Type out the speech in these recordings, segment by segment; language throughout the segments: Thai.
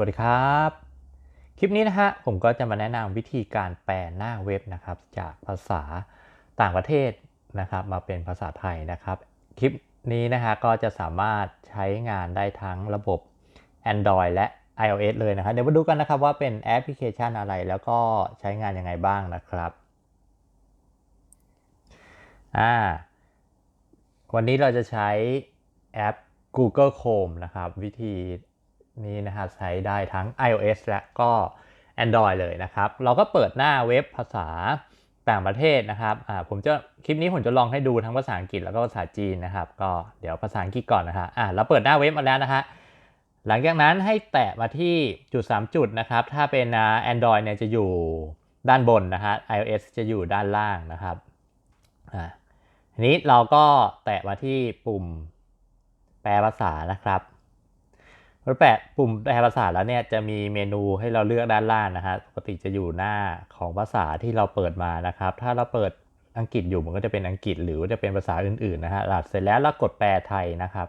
วัสดีครับ คลิปนี้นะฮะผมก็จะมาแนะนำวิธีการแปลหน้าเว็บนะครับ จากภาษาต่างประเทศนะครับ มาเป็นภาษาไทยนะครับ คลิปนี้นะฮะก็จะสามารถใช้งานได้ทั้งระบบ Android และ iOS เลยนะครับ เดี๋ยวมาดูกันนะครับว่าเป็นแอปพลิเคชันอะไรแล้วก็ใช้งานยังไงบ้างนะครับอ่าวันนี้เราจะใช้แอป Google Chrome นะครับ วิธี นี้นะฮะใช้ได้ทั้ง iOS และก็ Android เลยนะครับ เราก็เปิดหน้าเว็บภาษาต่างประเทศนะครับอ่าผมจะคลิปนี้ผมจะลองให้ดูทั้งภาษาอังกฤษแล้วก็ภาษาจีนนะครับ ก็เดี๋ยวภาษาอังกฤษก่อนนะฮะอ่าเราเปิดหน้าเว็บมาแล้วนะฮะหลังจากนั้นให้แตะมาที่จุด 3 จุดนะครับ ถ้าเป็น Android เนี่ยจะอยู่ด้านบนนะฮะ iOS จะอยู่ด้านล่างนะครับอ่าทีนี้เราก็แตะมาที่ปุ่มแปลภาษานะครับ พอแปะปุ่มแปลภาษาแล้วเนี่ยจะมีเมนูให้เราเลือกด้านล่างนะฮะปกติจะอยู่หน้าของภาษาที่เราเปิดมานะครับ ถ้าเราเปิดอังกฤษอยู่มันก็จะเป็นอังกฤษหรือจะเป็นภาษาอื่นๆนะฮะหลังเสร็จแล้วเรากดแปลไทยนะครับ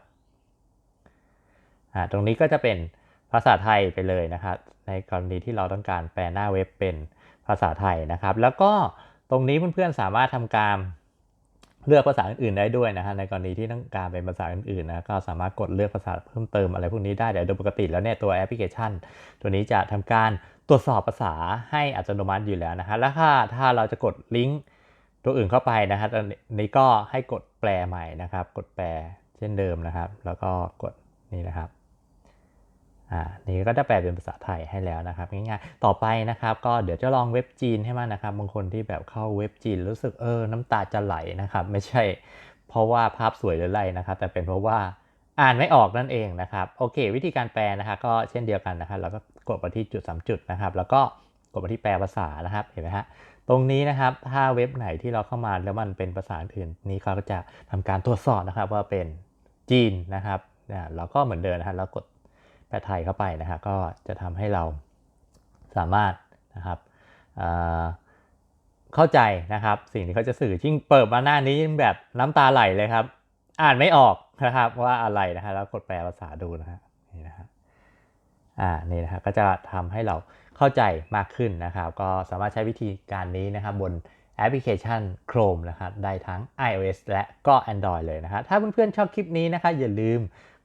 อ่าตรงนี้ก็จะเป็นภาษาไทยไปเลยนะครับในกรณีที่เราต้องการแปลหน้าเว็บเป็นภาษาไทยนะครับ แล้วก็ตรงนี้เพื่อนๆสามารถทำการ เลือกภาษาอื่นๆได้ด้วยนะฮะในกรณีที่ต้องการเป็นภาษาอื่นๆนะก็สามารถกดเลือกภาษาเพิ่มเติมอะไรพวกนี้ได้แต่โดยปกติแล้วเนี่ยตัวแอปพลิเคชัน ตัวนี้จะทำการตรวจสอบภาษาให้อัตโนมัติอยู่แล้วนะฮะแล้วถ้าถ้าเราจะกดลิงก์ตัวอื่นเข้าไปนะฮะตอนนี้ก็ให้กดแปลใหม่นะครับ กดแปลเช่นเดิมนะครับ แล้วก็กดนี่นะครับ อ่านี่ก็จะแปลเป็นภาษาไทยให้แล้วนะครับง่ายๆต่อไปนะครับ ก็เดี๋ยวจะลองเว็บจีนให้มันนะครับ บางคนที่แบบเข้าเว็บจีนรู้สึกเออน้ำตาจะไหลนะครับ ไม่ใช่ เพราะว่าภาพสวยหรืออะไรนะครับ แต่เป็นเพราะว่าอ่านไม่ออกนั่นเองนะครับ โอเค วิธีการแปลนะครับก็เช่นเดียวกันนะครับเราก็กดไปที่จุด 3 จุดนะครับ แล้วก็กดไปที่แปลภาษานะครับเห็นไหมฮะตรงนี้นะครับถ้าเว็บไหนที่เราเข้ามาแล้วมันเป็นภาษาอื่นนี้เขาก็จะทำการตรวจสอบนะครับว่าเป็นจีนนะครับนะเราก็เหมือนเดิมนะครับเรากด แปลไทยเข้าไปนะฮะก็จะทำให้เราสามารถนะครับเข้าใจนะครับสิ่งที่เขาจะสื่อยิ่งเปิดมาหน้านี้แบบน้ำตาไหลเลยครับ อ่านไม่ออกนะครับว่าอะไรนะฮะแล้วกดแปลภาษาดูนะฮะนี่นะฮะอ่านี่นะฮะก็จะทำให้เราเข้าใจมากขึ้นนะครับ ก็สามารถใช้วิธีการนี้นะครับบนแอปพลิเคชัน Chrome นะครับได้ทั้ง iOS และก็ Android เลยนะฮะถ้าเพื่อนๆชอบคลิปนี้นะครับอย่าลืม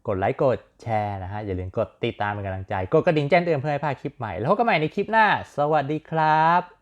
กดไลค์กดแชร์นะฮะ อย่าลืมกดติดตามเป็นกำลังใจ กดกระดิ่งแจ้งเตือนเพื่อให้พลาดคลิปใหม่ แล้วพบกันใหม่ในคลิปหน้า สวัสดีครับ